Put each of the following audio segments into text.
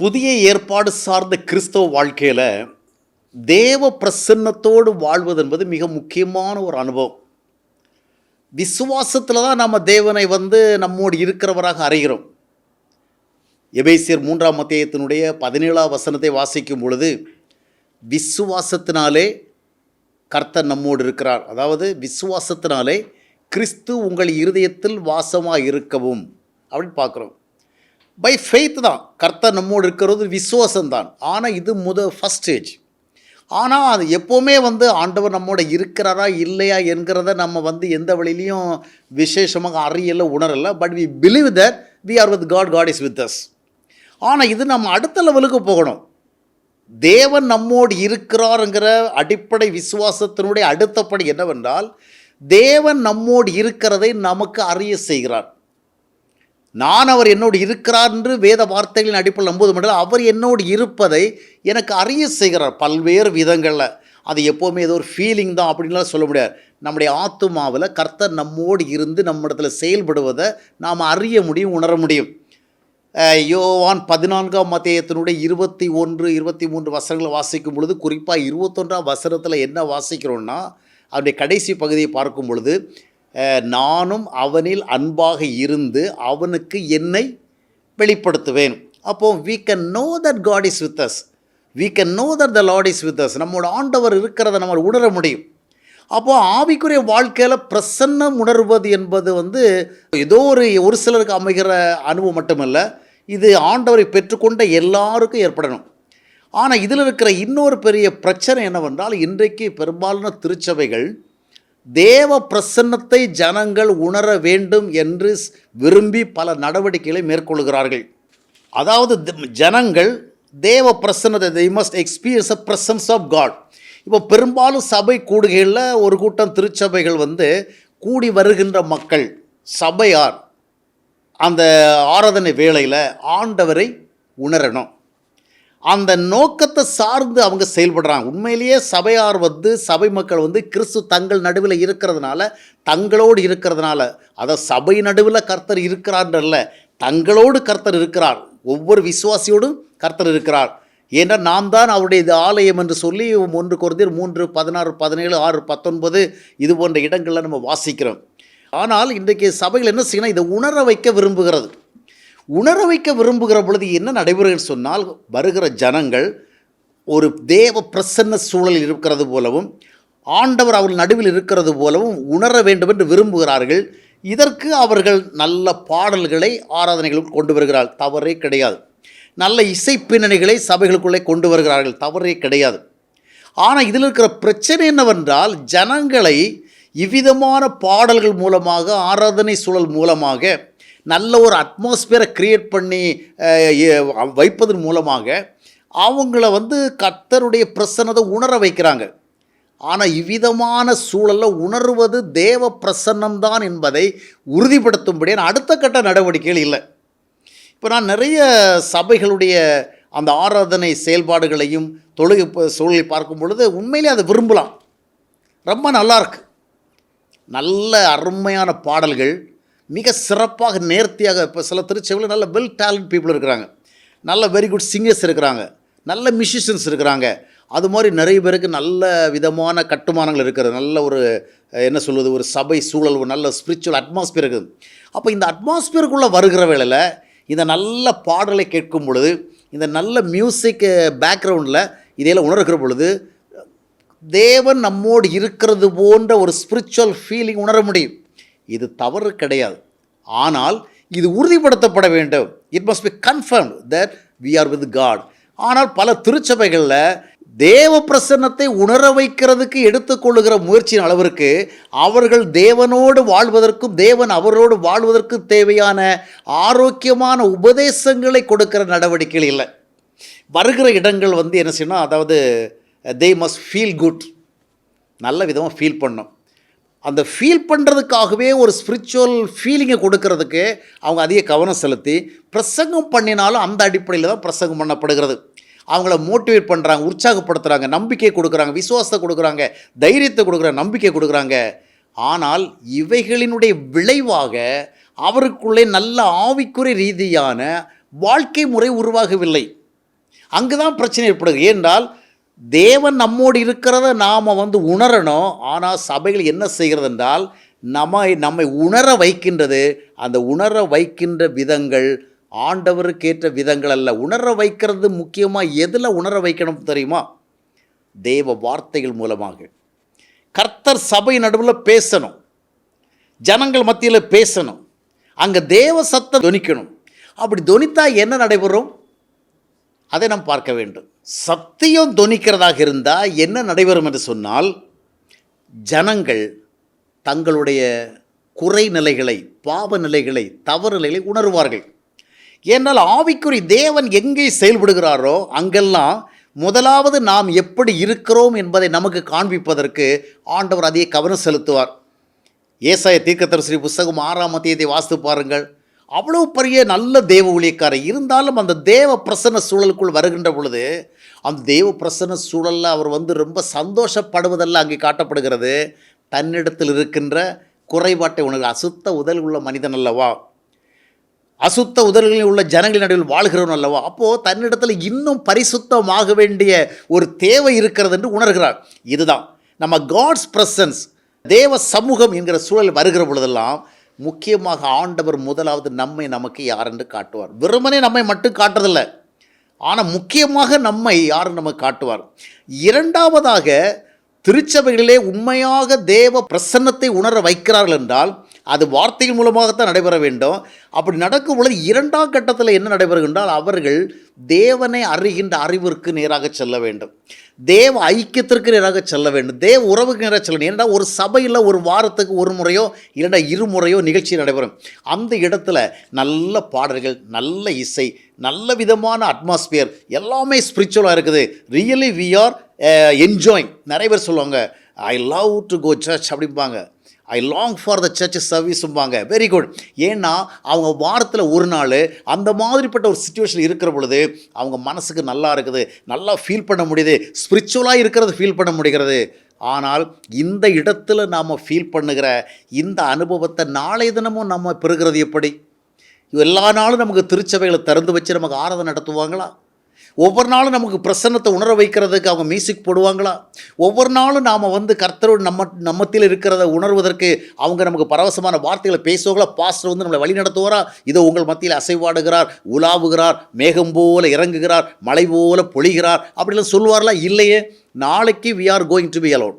புதிய ஏற்பாடு சார்ந்த கிறிஸ்தவ வாழ்க்கையில் தேவ பிரசன்னத்தோடு வாழ்வது என்பது மிக முக்கியமான ஒரு அனுபவம். விசுவாசத்தில் தான் நம்ம தேவனை வந்து நம்மோடு இருக்கிறவராக அறிகிறோம். எபேசியர் மூன்றாம் மத்தியத்தினுடைய பதினேழாம் வசனத்தை வாசிக்கும் பொழுது விசுவாசத்தினாலே கர்த்தர் நம்மோடு இருக்கிறார். அதாவது விசுவாசத்தினாலே கிறிஸ்து உங்கள் இருதயத்தில் வாசமாக இருக்கவும் அப்படின்னு பார்க்குறோம். பை ஃபெய்த் தான். கர்த்தர் நம்மோடு இருக்கிறது விசுவாசம்தான் ஆனால் இது முத ஃபஸ்ட் ஸ்டேஜ் ஆனால் அது எப்போவுமே வந்து ஆண்டவர் நம்மோட இருக்கிறாரா இல்லையா என்கிறத நம்ம வந்து எந்த வழியிலையும் விசேஷமாக அறியலை உணரலை. But we believe that we are with God God is with us ஆனால் இது நம்ம அடுத்த லெவலுக்கு போகணும். தேவன் நம்மோடு இருக்கிறாருங்கிற அடிப்படை விசுவாசத்தினுடைய அடுத்தபடி என்னவென்றால் தேவன் நம்மோடு இருக்கிறதை நமக்கு அறிய செய்கிறார். நான் அவர் என்னோடு இருக்கிறார் என்று வேத வார்த்தைகளின் அடிப்படையில் நம்புவது மட்டும் அவர் என்னோடு இருப்பதை எனக்கு அறிய செய்கிறார் பல்வேறு விதங்களில். அது எப்போவுமே ஏதோ ஒரு ஃபீலிங் தான் அப்படின்லாம் சொல்ல முடியாது. நம்முடைய ஆத்துமாவில் கர்த்தர் நம்மோடு இருந்து நம்ம இடத்துல செயல்படுவதை நாம் அறிய முடியும் உணர முடியும். யோவான் பதினான்காம் மத்தியத்தினுடைய இருபத்தி ஒன்று இருபத்தி மூன்று வசனங்களை வாசிக்கும் பொழுது குறிப்பாக இருபத்தொன்றாம் வசனத்தில் என்ன வாசிக்கிறோன்னா அவருடைய கடைசி பகுதியை பார்க்கும் பொழுது நானும் அவனில் அன்பாக இருந்து அவனுக்கு என்னை வெளிப்படுத்துவேன். அப்போ we can know that God is with us we can know that the Lord is with us நம்மளோட ஆண்டவர் இருக்கிறத நம்ம உணர முடியும். அப்போது ஆவிக்குரிய வாழ்க்கையில் பிரசன்னம் உணர்வது என்பது வந்து ஏதோ ஒரு ஒரு சிலருக்கு அமைகிற அனுபவம் மட்டுமல்ல இது ஆண்டவரை பெற்றுக்கொண்ட எல்லாருக்கும் ஏற்படணும். ஆனால் இதில் இருக்கிற இன்னொரு பெரிய பிரச்சனை என்னவென்றால் இன்றைக்கு பெரும்பாலான திருச்சபைகள் தேவ பிரசன்னத்தை ஜனங்கள் உணர வேண்டும் என்று விரும்பி பல நடவடிக்கைகளை மேற்கொள்கிறார்கள். அதாவது ஜனங்கள் தேவ பிரசன்னத்தை they must experience a presence of God இப்போ பெரும்பாலும் சபை கூடுகையில் ஒரு கூட்டம் திருச்சபைகள் வந்து கூடி வருகின்ற மக்கள் சபையார் அந்த ஆராதனை வேளையில் ஆண்டவரை உணரணும். அந்த நோக்கத்தை சார்ந்து அவங்க செயல்படுறாங்க. உண்மையிலேயே சபையார் வந்து சபை மக்கள் வந்து கிறிஸ்து தங்கள் நடுவில் இருக்கிறதுனால தங்களோடு இருக்கிறதுனால அதை சபை நடுவில் கர்த்தர் இருக்கிறார்ன்றல்ல தங்களோடு கர்த்தர் இருக்கிறார். ஒவ்வொரு விசுவாசியோடும் கர்த்தர் இருக்கிறார். ஏன்னா நாம் தான் அவருடைய இது ஆலயம் என்று சொல்லி ஒன்று குறைந்தர் மூன்று பதினாறு பதினேழு ஆறு பத்தொன்பது இது போன்ற இடங்களில் நம்ம வாசிக்கிறோம். ஆனால் இன்றைக்கு சபைகள் என்ன செய்யணும்? இதை உணர வைக்க விரும்புகிறது. உணர வைக்க விரும்புகிற பொழுது என்ன நடைபெறுகிறது சொன்னால் வருகிற ஜனங்கள் ஒரு தேவ பிரசன்ன சூழலில் இருக்கிறது போலவும் ஆண்டவர் அவர்கள் நடுவில் இருக்கிறது போலவும் உணர வேண்டும் என்று விரும்புகிறார்கள். இதற்கு அவர்கள் நல்ல பாடல்களை ஆராதனைகளுக்கு கொண்டு வருகிறார்கள் தவறே கிடையாது. நல்ல இசை பின்னணிகளை சபைகளுக்குள்ளே கொண்டு வருகிறார்கள். தவறே கிடையாது. ஆனால் இதில் இருக்கிற பிரச்சனை என்னவென்றால் ஜனங்களை இவ்விதமான பாடல்கள் மூலமாக ஆராதனை சூழல் மூலமாக நல்ல ஒரு அட்மாஸ்பியரை க்ரியேட் பண்ணி வைப்பதன் மூலமாக அவங்கள வந்து கத்தருடைய பிரசன்னத்தை உணர வைக்கிறாங்க. ஆனால் இவ்விதமான சூழலில் உணர்வது தேவ பிரசன்னம்தான் என்பதை உறுதிப்படுத்தும்படியான அடுத்த கட்ட நடவடிக்கைகள் இல்லை. இப்போ நான் நிறைய சபைகளுடைய அந்த ஆராதனை செயல்பாடுகளையும் தொழுகை சூழலை பார்க்கும் பொழுது உண்மையிலே அதை விரும்பலாம். ரொம்ப நல்லாயிருக்கு நல்ல அருமையான பாடல்கள் மிக சிறப்பாக நேர்த்தியாக இப்போ சில திருச்சபையில் நல்ல வெல் டேலண்ட் பீப்புள் இருக்கிறாங்க. நல்ல வெரி குட் சிங்கர்ஸ் இருக்கிறாங்க. நல்ல மியூசிஷியன்ஸ் இருக்கிறாங்க. அது மாதிரி நிறைய பேருக்கு நல்ல விதமான கட்டுமானங்கள் இருக்கிறது. நல்ல ஒரு என்ன சொல்வது ஒரு சபை சூழல் ஒரு நல்ல ஸ்பிரிச்சுவல் அட்மாஸ்பியர் இருக்குது. அப்போ இந்த அட்மாஸ்பியருக்குள்ளே வருகிற வேளையில் இந்த நல்ல பாடலை கேட்கும் பொழுது இந்த நல்ல மியூசிக் பேக்ரவுண்டில் இதையெல்லாம் உணர்கிற பொழுது தேவன் நம்மோடு இருக்கிறது போன்ற ஒரு ஸ்பிரிச்சுவல் ஃபீலிங் உணர முடியும். இது தவறு கிடையாது. ஆனால் இது உறுதிப்படுத்தப்பட வேண்டும். It must be confirm that we are with God ஆனால் பல திருச்சபைகளில் தேவ பிரசன்னத்தை உணர வைக்கிறதுக்கு எடுத்துக்கொள்ளுகிற முயற்சியின் அளவிற்கு அவர்கள் தேவனோடு வாழ்வதற்கும் தேவன் அவரோடு வாழ்வதற்கு தேவையான ஆரோக்கியமான உபதேசங்களை கொடுக்கிற நடவடிக்கைகள் இல்லை. வருகிற இடங்கள் வந்து என்ன செய்யணும்? அதாவது தே மஸ்ட் ஃபீல் குட் நல்ல விதமாக ஃபீல் பண்ணும் அந்த ஃபீல் பண்ணுறதுக்காகவே ஒரு ஸ்பிரிச்சுவல் ஃபீலிங்கை கொடுக்கறதுக்கு அவங்க அதிக கவனம் செலுத்தி பிரசங்கம் பண்ணினாலும் அந்த அடிப்படையில் தான் பிரசங்கம் பண்ணப்படுகிறது. அவங்கள மோட்டிவேட் பண்ணுறாங்க உற்சாகப்படுத்துகிறாங்க நம்பிக்கை கொடுக்குறாங்க விசுவாசத்தை கொடுக்குறாங்க தைரியத்தை கொடுக்குறாங்க நம்பிக்கை கொடுக்குறாங்க. ஆனால் இவைகளினுடைய விளைவாக அவருக்குள்ளே நல்ல ஆவிக்குறை ரீதியான வாழ்க்கை முறை உருவாகவில்லை. அங்கு தான் பிரச்சனை ஏற்படுது ஏனென்றால் தேவன் நம்மோடு இருக்கிறத நாம் வந்து உணரணும். ஆனால் சபைகள் என்ன செய்கிறது என்றால் நம்மை நம்மை உணர வைக்கின்றது. அந்த உணர வைக்கின்ற விதங்கள் ஆண்டவருக்கு ஏற்ற விதங்கள் அல்ல. உணர வைக்கிறது முக்கியமாக எதில் உணர வைக்கணும் தெரியுமா? தேவ வார்த்தைகள் மூலமாக. கர்த்தர் சபை நடுவில் பேசணும். ஜனங்கள் மத்தியில் பேசணும். அங்கே தேவ சத்தம் தொனிக்கணும். அப்படி துணித்தா என்ன நடைபெறும்? அதை நாம் பார்க்க வேண்டும். சத்தியம் தொனிக்கிறதாக இருந்தால் என்ன நடைபெறும் என்று சொன்னால் ஜனங்கள் தங்களுடைய குறை நிலைகளை பாவ நிலைகளை தவறு நிலைகளை உணர்வார்கள். ஏன்னால் ஆவிக்குறி தேவன் எங்கே செயல்படுகிறாரோ அங்கெல்லாம் முதலாவது நாம் எப்படி இருக்கிறோம் என்பதை நமக்கு காண்பிப்பதற்கு ஆண்டவர் அதிக கவனம் செலுத்துவார். ஏசாய தீர்க்கதரிசி புஸ்தகம் ஆறாம் அத்தியத்தை வாசித்து பாருங்கள். அவ்வளவு பெரிய நல்ல தேவ ஊழியக்காரர் இருந்தாலும் அந்த தேவ பிரசன்ன சூழலுக்குள் வருகின்ற பொழுது அந்த தேவ பிரசன்ன சூழலில் அவர் வந்து ரொம்ப சந்தோஷப்படுவதெல்லாம் அங்கே காட்டப்படுகிறது. தன்னிடத்தில் இருக்கின்ற குறைபாட்டை உணர்வு அசுத்த உதல் உள்ள மனிதன் அல்லவா? அசுத்த உதல்களில் உள்ள ஜனங்களின் நடுவில் வாழ்கிறவன் அல்லவா? அப்போது தன்னிடத்தில் இன்னும் பரிசுத்தமாக வேண்டிய ஒரு தேவை இருக்கிறது என்று உணர்கிறார். இதுதான். நம்ம காட்ஸ் பிரசன்ஸ் தேவ சமூகம் என்கிற சூழல் வருகிற பொழுதெல்லாம் முக்கியமாக ஆண்டவர் முதலாவது நம்மை நமக்கு யார் என்று காட்டுவார். வெறுமனே நம்மை மட்டும் காட்டுறதில்ல. ஆனால் முக்கியமாக நம்மை யார் நமக்கு காட்டுவார்? இரண்டாவதாக திருச்சபைகளிலே உண்மையாக தேவ பிரசன்னத்தை உணர வைக்கிறார்கள் என்றால் அது வார்த்தைகள் மூலமாகத்தான் நடைபெற வேண்டும். அப்படி நடக்கும் பொழுது இரண்டாம் கட்டத்தில் என்ன நடைபெறுகின்றால் அவர்கள் தேவனை அறிகின்ற அறிவிற்கு நேராக செல்ல வேண்டும். தேவ ஐக்கியத்திற்கு நேராக செல்ல வேண்டும். தேவ உறவுக்கு நேராக செல்ல வேண்டும். ஏன்னா ஒரு சபையில் ஒரு வாரத்துக்கு ஒரு முறையோ இல்லைன்னா இருமுறையோ நிகழ்ச்சி நடைபெறும். அந்த இடத்துல நல்ல பாடல்கள் நல்ல இசை நல்ல விதமான அட்மாஸ்பியர் எல்லாமே ஸ்பிரிச்சுவலாக இருக்குது. ரியலி வி ஆர் என்ஜாயிங் நிறைய பேர் சொல்லுவாங்க I love to go church அப்படிம்பாங்க. I long for the church சர்வீஸும்பாங்க very good ஏன்னா அவங்க வாரத்தில் ஒரு நாள் அந்த மாதிரிப்பட்ட ஒரு சுச்சுவேஷன் இருக்கிற பொழுது அவங்க மனசுக்கு நல்லா இருக்குது நல்லா ஃபீல் பண்ண முடியுது ஸ்பிரிச்சுவலாக இருக்கிறது ஃபீல் பண்ண முடிகிறது. ஆனால் இந்த இடத்துல நாம் ஃபீல் பண்ணுகிற இந்த அனுபவத்தை நாளைய தினமும் நம்ம பெறுகிறது எப்படி? எல்லா நாளும் நமக்கு திருச்சபைகளை திறந்து வச்சு நமக்கு ஆராதனை நடத்துவாங்களா? ஒவ்வொரு நாளும் நமக்கு பிரசன்னத்தை உணர வைக்கிறதுக்கு அவங்க மியூசிக் போடுவாங்களா? ஒவ்வொரு நாளும் நாம் வந்து கர்த்தரோடு நம்ம நம்மத்தில் இருக்கிறத உணர்வதற்கு அவங்க நமக்கு பரவசமான வார்த்தைகளை பேசுவாங்களா? பாஸ்டர் வந்து நம்மளை வழி நடத்துவாரா? இதோ உங்கள் மத்தியில் அசைவாடுகிறார் உலாவுகிறார் மேகம் போல இறங்குகிறார் மலை போல பொழிகிறார் அப்படிலாம் சொல்லுவார்களா? இல்லையே. நாளைக்கு we are going to be alone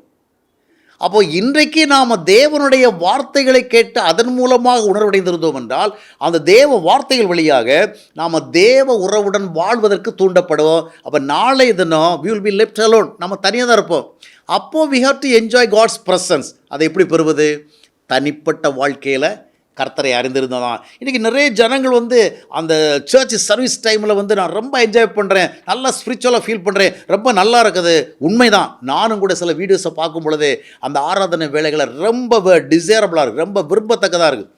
அப்போ இன்றைக்கு நாம் தேவனுடைய வார்த்தைகளை கேட்டு அதன் மூலமாக உணர்வடைந்திருந்தோம் என்றால் அந்த தேவ வார்த்தைகள் வழியாக நாம் தேவ உறவுடன் வாழ்வதற்கு தூண்டப்படுவோம். அப்போ நாளைய தினம் we will be left alone நம்ம தனியாக தான் இருப்போம். அப்போது we have to enjoy God's presence அதை எப்படி பெறுவது? தனிப்பட்ட வாழ்க்கையில் கர்த்தரை அறிந்திருந்ததான் இன்றைக்கி நிறைய ஜனங்கள் வந்து அந்த சர்ச் சர்வீஸ் டைமில் வந்து நான் ரொம்ப என்ஜாய் பண்ணுறேன் நல்லா ஸ்பிரிச்சுவலாக ஃபீல் பண்ணுறேன் ரொம்ப நல்லா இருக்குது. உண்மைதான். நானும் கூட சில வீடியோஸை பார்க்கும் பொழுது அந்த ஆராதனை வேலைகளை ரொம்ப டிசைரபிளாக இருக்குது ரொம்ப விரும்பத்தக்கதாக இருக்குது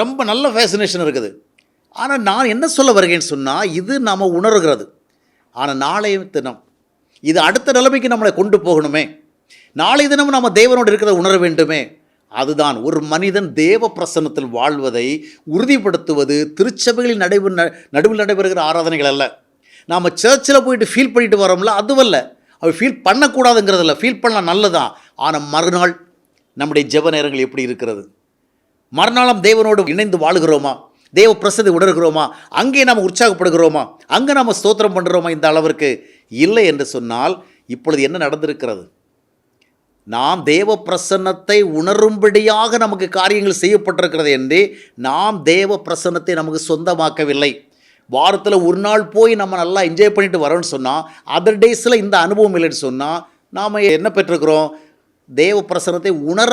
ரொம்ப நல்ல ஃபேசினேஷன் இருக்குது. ஆனால் நான் என்ன சொல்ல வருகிறேன்னு சொன்னால் இது நாம் உணர்கிறது. ஆனால் நாளைய தினம் இது அடுத்த நிலைமைக்கு நம்மளை கொண்டு போகணுமே. நாளை தினம் நம்ம தேவனோடு இருக்கிறத உணர வேண்டுமே. அதுதான் ஒரு மனிதன் தேவ பிரசன்னத்தில் வாழ்வதை உறுதிப்படுத்துவது திருச்சபைகளில் நடைபெற நடுவில் நடைபெறுகிற ஆராதனைகள் அல்ல. நாம் சர்ச்சில் போயிட்டு ஃபீல் பண்ணிட்டு வரோம்ல அதுவல்ல. அவர் ஃபீல் பண்ணக்கூடாதுங்கிறதில்ல. ஃபீல் பண்ணலாம் நல்லதான் ஆனால் மறுநாள் நம்முடைய ஜெப நேரங்கள் எப்படி இருக்கிறது? மறுநாளும் தேவனோடு இணைந்து வாழுகிறோமா? தேவ பிரசதி உணர்கிறோமா? அங்கே நாம் உற்சாகப்படுகிறோமா? அங்கே நாம் ஸ்தோத்திரம் பண்ணுறோமா இந்த அளவிற்கு? இல்லை என்று சொன்னால் இப்பொழுது என்ன நடந்திருக்கிறது? நாம் தேவ பிரசன்னத்தை உணரும்படியாக நமக்கு காரியங்கள் செய்யப்பட்டிருக்கிறது என்று நாம் தேவ பிரசன்னத்தை நமக்கு சொந்தமாக்கவில்லை. வாரத்தில் ஒரு நாள் போய் நம்ம நல்லா என்ஜாய் பண்ணிட்டு வரோம்னு சொன்னால் அதர் டேஸில் இந்த அனுபவம் இல்லைன்னு சொன்னால் நாம் என்ன பெற்றிருக்கிறோம்? தேவ பிரசன்னத்தை உணர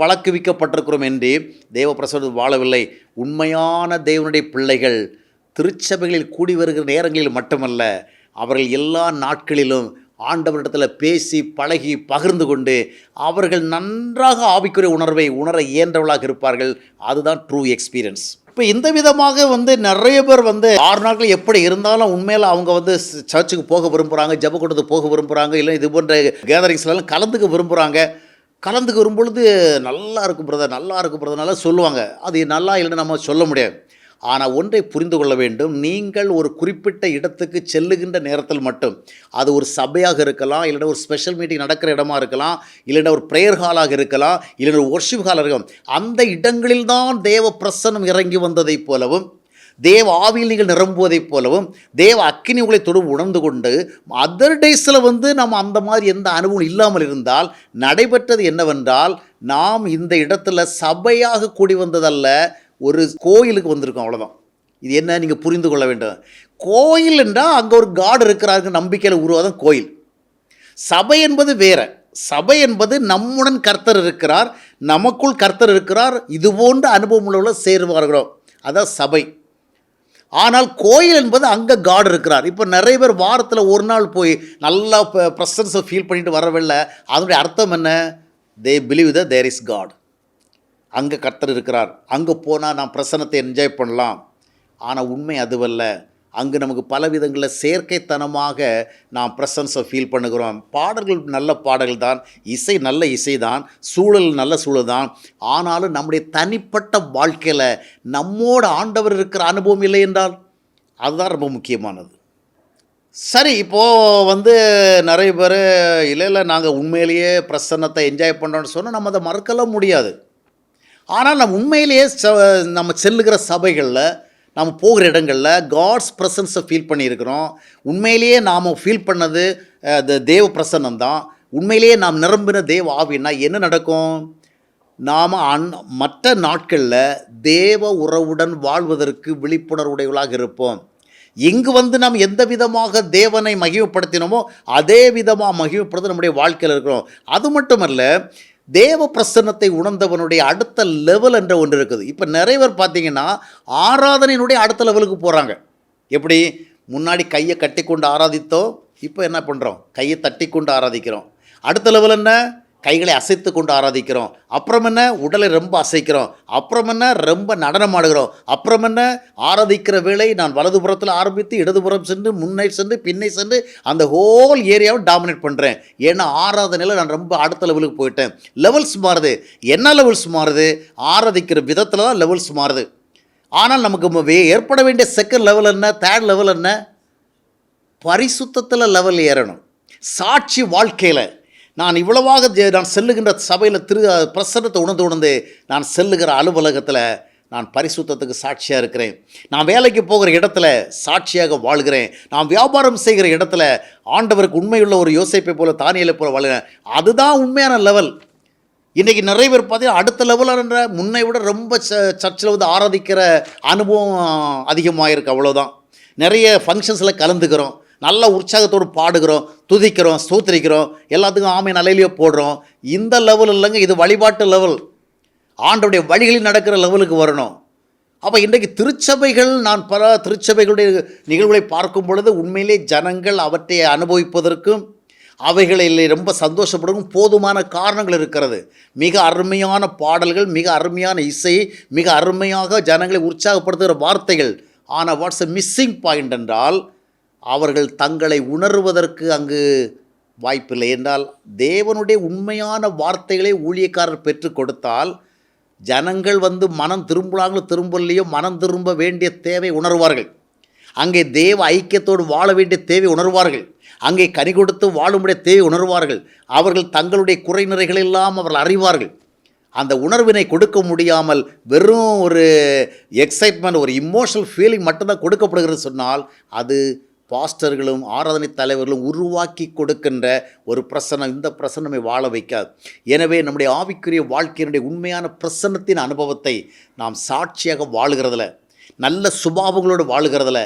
பழக்குவிக்கப்பட்டிருக்கிறோம் என்று தேவ பிரசன்னத்தில் வாழவில்லை. உண்மையான தேவனுடைய பிள்ளைகள் திருச்சபைகளில் கூடி வருகிற நேரங்களில் மட்டுமல்ல அவர்கள் எல்லா நாட்களிலும் ஆண்டவரிடத்தில் பேசி பழகி பகிர்ந்து கொண்டு அவர்கள் நன்றாக ஆவிக்குரிய உணர்வை உணர இயன்றவளாக இருப்பார்கள். அதுதான் ட்ரூ எக்ஸ்பீரியன்ஸ் இப்போ இந்த விதமாக வந்து நிறைய பேர் வந்து ஆறு நாட்கள் எப்படி இருந்தாலும் உண்மையில் அவங்க வந்து சர்ச்சுக்கு போக விரும்புகிறாங்க ஜப கூட்டத்துக்கு போக விரும்புகிறாங்க இல்லை இது போன்ற கேதரிங்ஸ்லாம் கலந்துக்க விரும்புகிறாங்க கலந்துக்க வரும்பொழுது நல்லா இருக்கும் பிரதர் நல்லா இருக்கும் பிரதர்னால சொல்லுவாங்க. அது நல்லா இல்லைன்னு நம்ம சொல்ல முடியாது. ஆனால் ஒன்றை புரிந்து கொள்ள வேண்டும். நீங்கள் ஒரு குறிப்பிட்ட இடத்துக்கு செல்லுகின்ற நேரத்தில் மட்டும். அது ஒரு சபையாக இருக்கலாம் இல்லைன்னா ஒரு ஸ்பெஷல் மீட்டிங் நடக்கிற இடமா இருக்கலாம் இல்லைன்னா ஒரு ப்ரேயர் ஹாலாக இருக்கலாம் இல்லைன்னா ஒரு ஒர்ஷிப் ஹாலாக இருக்கலாம். அந்த இடங்களில் தான் தேவ பிரசன்னம் இறங்கி வந்ததைப் போலவும் தேவ ஆவியில் நீங்கள் நிரம்புவதைப் போலவும் தேவ அக்கினி உங்களை தொடர் உணர்ந்து கொண்டு அதர் டேஸில் வந்து நம்ம அந்த மாதிரி எந்த அனுபவம் இல்லாமல் இருந்தால் நடைபெற்றது என்னவென்றால் நாம் இந்த இடத்துல சபையாக கூடி வந்ததல்ல ஒரு கோயிலுக்கு வந்திருக்கோம் அவ்வளோதான் இது என்ன நீங்கள் புரிந்து கொள்ள வேண்டும்? கோயில் என்றால் அங்கே ஒரு காடு இருக்கிறாருக்கு நம்பிக்கையில் உருவாதான் கோயில். சபை என்பது வேற. சபை என்பது நம்முடன் கர்த்தர் இருக்கிறார் நமக்குள் கர்த்தர் இருக்கிறார் இது போன்ற அனுபவம் உள்ளவர்கள் சேருவார்களோ அதான் சபை. ஆனால் கோயில் என்பது அங்கே காடு இருக்கிறார். இப்போ நிறைய பேர் வாரத்தில் ஒரு நாள் போய் நல்லா ப்ரெசன்ஸை ஃபீல் பண்ணிட்டு வரவில்லை. அதனுடைய அர்த்தம் என்ன? They believe that there is God அங்கே கர்த்தர் இருக்கிறார். அங்கே போனால் நான் பிரசன்னத்தை என்ஜாய் பண்ணலாம். ஆனால் உண்மை அதுவல்ல. அங்கு நமக்கு பல விதங்களில் செயற்கைத்தனமாக நாம் ப்ரெசன்ஸை ஃபீல் பண்ணுகிறோம். பாடல்கள் நல்ல பாடல்கள் தான். இசை நல்ல இசை தான். சூழல் நல்ல சூழல் தான். ஆனாலும் நம்முடைய தனிப்பட்ட வாழ்க்கையில் நம்மோட ஆண்டவர் இருக்கிற அனுபவம் இல்லை என்றால்? அதுதான் ரொம்ப முக்கியமானது. சரி இப்போது வந்து நிறைய பேர் இல்லை இல்லை நாங்கள் உண்மையிலேயே பிரசன்னத்தை என்ஜாய் பண்ணுறோன்னு சொன்னால் நம்ம அதை மறக்கலாம் முடியாது. ஆனால் நம்ம உண்மையிலேயே ச நம்ம செல்லுகிற சபைகளில் நம்ம போகிற இடங்களில் காட்ஸ் ப்ரெசன்ஸை ஃபீல் பண்ணியிருக்கிறோம். உண்மையிலேயே நாம் ஃபீல் பண்ணது அஹ், தேவ பிரசன்னம் தான் உண்மையிலேயே நாம் நிரம்பின தேவ ஆவின்னா என்ன நடக்கும்? நாம் அன் மற்ற நாட்களில் தேவ உறவுடன் வாழ்வதற்கு விழிப்புணர்வுடையவளாக இருப்போம். இங்கு வந்து நாம் எந்த விதமாக தேவனை மகிமைப்படுத்தினோமோ அதே விதமாக மகிமைப்படுத்த நம்முடைய வாழ்க்கையில் இருக்கிறோம். அது மட்டுமல்ல தேவ பிரசன்னத்தை உணர்ந்தவனுடைய அடுத்த லெவல் என்ற ஒன்று இருக்குது. இப்போ நிறைய பேர் பார்த்தீங்கன்னா ஆராதனையினுடைய அடுத்த லெவலுக்கு போகிறாங்க எப்படி? முன்னாடி கையை கட்டி கொண்டு ஆராதித்தோம் இப்போ என்ன பண்ணுறோம் கையை தட்டி கொண்டு ஆராதிக்கிறோம். அடுத்த லெவல் என்ன? கைகளை அசைத்து கொண்டு ஆராதிக்கிறோம். அப்புறம் என்ன? உடலை ரொம்ப அசைக்கிறோம். அப்புறம் என்ன? ரொம்ப நடனம் ஆடுகிறோம். அப்புறம் என்ன? ஆராதிக்கிற வேலை நான் வலதுபுறத்தில் ஆரம்பித்து இடதுபுறம் சென்று முன்னே சென்று பின்னே சென்று அந்த ஹோல் ஏரியாவை டாமினேட் பண்ணுறேன் ஏன்னா ஆராதனையில் நான் ரொம்ப அடுத்த லெவலுக்கு போயிட்டேன். லெவல்ஸ் மாறுது. என்ன லெவல்ஸ் மாறுது? ஆராதிக்கிற விதத்தில் தான் லெவல்ஸ் மாறுது. ஆனால் நமக்கு வே- ஏற்பட வேண்டிய செகண்ட் லெவல் என்ன? தேர்ட் லெவல் என்ன? பரிசுத்தத்தில் லெவல் ஏறணும். சாட்சி வாழ்க்கையில் நான் இவ்வளவாக நான் செல்லுகின்ற சபையில் திரு பிரசன்னத்தை உணர்ந்து உணர்ந்து நான் செல்லுகிற அலுவலகத்தில் நான் பரிசுத்தத்துக்கு சாட்சியாக இருக்கிறேன். நான் வேலைக்கு போகிற இடத்துல சாட்சியாக வாழ்கிறேன். நான் வியாபாரம் செய்கிற இடத்துல ஆண்டவருக்கு உண்மையுள்ள ஒரு யோசிப்பை போல தானியலை போல வாழ்கிறேன். அதுதான் உண்மையான லெவல் இன்றைக்கி நிறைய பேர் பார்த்தீங்கன்னா அடுத்த லெவலான முன்னை விட ரொம்ப ச- சர்ச்சில் வந்து ஆராதிக்கிற அனுபவம் அதிகமாக இருக்குது அவ்வளோதான் நிறைய ஃபங்க்ஷன்ஸில் கலந்துக்கிறோம். நல்ல உற்சாகத்தோடு பாடுகிறோம் துதிக்கிறோம் சூத்திரிக்கிறோம் எல்லாத்துக்கும் ஆமை நிலையிலேயே போடுறோம். இந்த லெவல் இல்லைங்க இது வழிபாட்டு லெவல் ஆண்டோடைய வழிகளில் நடக்கிற லெவலுக்கு வரணும். அப்போ இன்றைக்கு திருச்சபைகள் நான் பல திருச்சபைகளுடைய நிகழ்வுகளை பார்க்கும் பொழுது உண்மையிலே ஜனங்கள் அவற்றை அனுபவிப்பதற்கும் அவைகளில் ரொம்ப சந்தோஷப்படவும் போதுமான காரணங்கள் இருக்கிறது. மிக அருமையான பாடல்கள் மிக அருமையான இசை மிக அருமையாக ஜனங்களை உற்சாகப்படுத்துகிற வார்த்தைகள். ஆனால் வாட்ஸ் அ மிஸ்ஸிங் பாயிண்ட் என்றால் அவர்கள் தங்களை உணர்வதற்கு அங்கு வாய்ப்பில்லை என்றால் தேவனுடைய உண்மையான வார்த்தைகளை ஊழியக்காரர் பெற்றுக் கொடுத்தால் ஜனங்கள் வந்து மனம் திரும்புகிறாங்களோ திரும்பலையோ மனம் திரும்ப வேண்டிய தேவை உணர்வார்கள். அங்கே தேவ ஐக்கியத்தோடு வாழ வேண்டிய தேவை உணர்வார்கள். அங்கே கனி கொடுத்து வாழும்படிய தேவை உணர்வார்கள். அவர்கள் தங்களுடைய குறை நிறைகள் எல்லாம் அவர்கள் அறிவார்கள். அந்த உணர்வினை கொடுக்க முடியாமல் வெறும் ஒரு எக்ஸைட்மெண்ட் ஒரு இமோஷனல் ஃபீலிங் மட்டும்தான் கொடுக்கப்படுகிறது சொன்னால் அது பாஸ்டர்களும் ஆராதனை தலைவர்களும் உருவாக்கி கொடுக்கின்ற ஒரு பிரசன்னம் இந்த பிரசன்னமை வாழ வைக்காது. எனவே நம்முடைய ஆவிக்குரிய வாழ்க்கையினுடைய உண்மையான பிரசன்னத்தின் அனுபவத்தை நாம் சாட்சியாக வாழுகிறதுல நல்ல சுபாவங்களோடு வாழுகிறதுல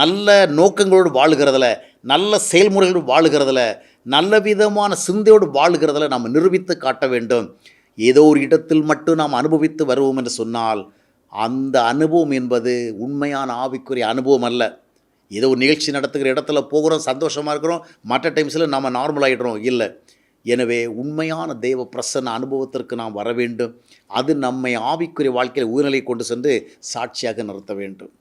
நல்ல நோக்கங்களோடு வாழுகிறதில் நல்ல செயல்முறைகளோடு வாழுகிறதுல நல்ல விதமான சிந்தையோடு வாழுகிறதில் நாம் நிரூபித்து காட்ட வேண்டும். ஏதோ ஒரு இடத்தில் மட்டும் நாம் அனுபவித்து வருவோம் என்று சொன்னால் அந்த அனுபவம் என்பது உண்மையான ஆவிக்குரிய அனுபவம் அல்ல. ஏதோ ஒரு நிகழ்ச்சி நடத்துகிற இடத்துல போகிறோம் சந்தோஷமாக இருக்கிறோம் மற்ற டைம்ஸில் நம்ம நார்மல் ஆகிடுறோம் இல்லை. எனவே உண்மையான தெய்வ பிரசன்ன அனுபவத்திற்கு நாம் வர வேண்டும். அது நம்மை ஆவிக்குரிய வாழ்க்கையில் உயர்நிலை கொண்டு சென்று சாட்சியாக நிறுத்த வேண்டும்.